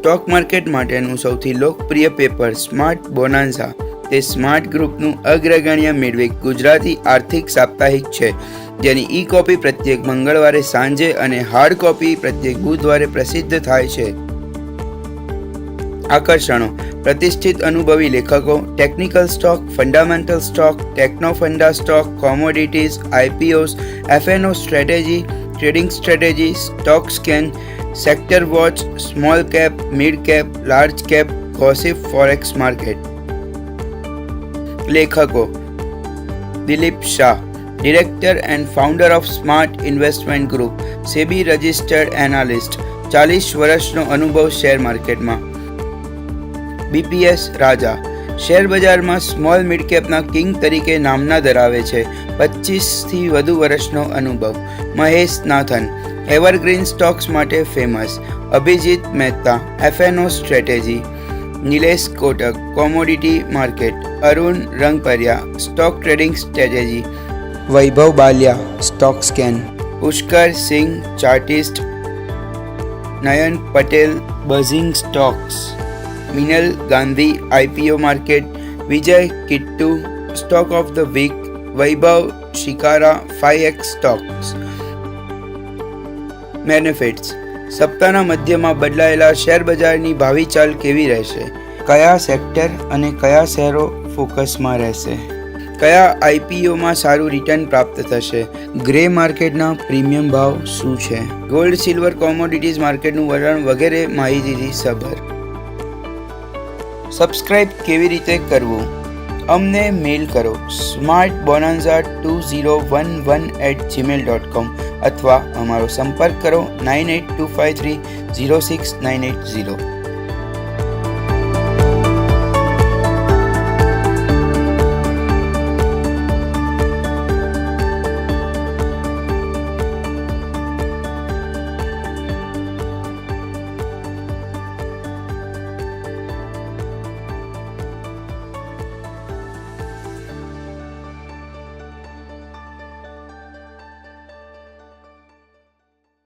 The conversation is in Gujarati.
સ્ટોક માર્કેટ માટેનું સૌથી લોકપ્રિય પેપર સ્માર્ટ બોનાન્સા તે સ્માર્ટ ગ્રુપનું અગ્રગણ્ય મેળવી ગુજરાતી આર્થિક સાપ્તાહિક છે. જેની ઈ કોપી પ્રત્યેક મંગળવારે સાંજે અને હાર્ડ કોપી પ્રત્યેક બુધવારે પ્રસિદ્ધ થાય છે. આકર્ષણો. પ્રતિષ્ઠિત અનુભવી લેખકો, technical stock, fundamental stock techno stock, commodities IPOs FNO strategy, trading strategy, stock scan sector watch small cap mid cap large cap gossip forex market લેખકો Dilip Shah director and founder of smart investment group SEBI registered analyst ચાલીસ વર્ષનો અનુભવ શેર માર્કેટમાં બીપીએસ રાજા શેર બજારમાં સ્મોલ મિડ કેપના કિંગ તરીકે નામના ધરાવે છે પચીસથી વધુ વર્ષનો અનુભવ મહેશ નાથન એવરગ્રીન સ્ટોક્સ માટે famous Abhijit Mehta FNO strategy Nilesh Kotak commodity market Arun Rangpariya stock trading strategy Vaibhav Baliya stock scan Pushkar Singh chartist Nayan Patel buzzing stocks Minal Gandhi IPO market Vijay Kittu stock of the week Vaibhav Shikara five X stocks benefits સપ્તાહના મધ્યમાં બદલાયેલા શેર બજારની ભાવિ ચાલ કેવી રહેશે? કયા સેક્ટર અને કયા શેરો ફોકસમાં રહેશે? કયા આઈપીઓમાં સારું રિટર્ન પ્રાપ્ત થશે? ગ્રે માર્કેટના પ્રીમિયમ ભાવ શું છે? ગોલ્ડ સિલ્વર કોમોડિટીઝ માર્કેટનું વલણ વગેરે માહિતીથી સભર. સબસ્ક્રાઇબ કેવી રીતે કરવું? અમને મેલ કરો. Smart bonanza two zero one one at Gmail dot com અથવા અમારો સંપર્ક કરો nine eight two five three zero six nine eight zero.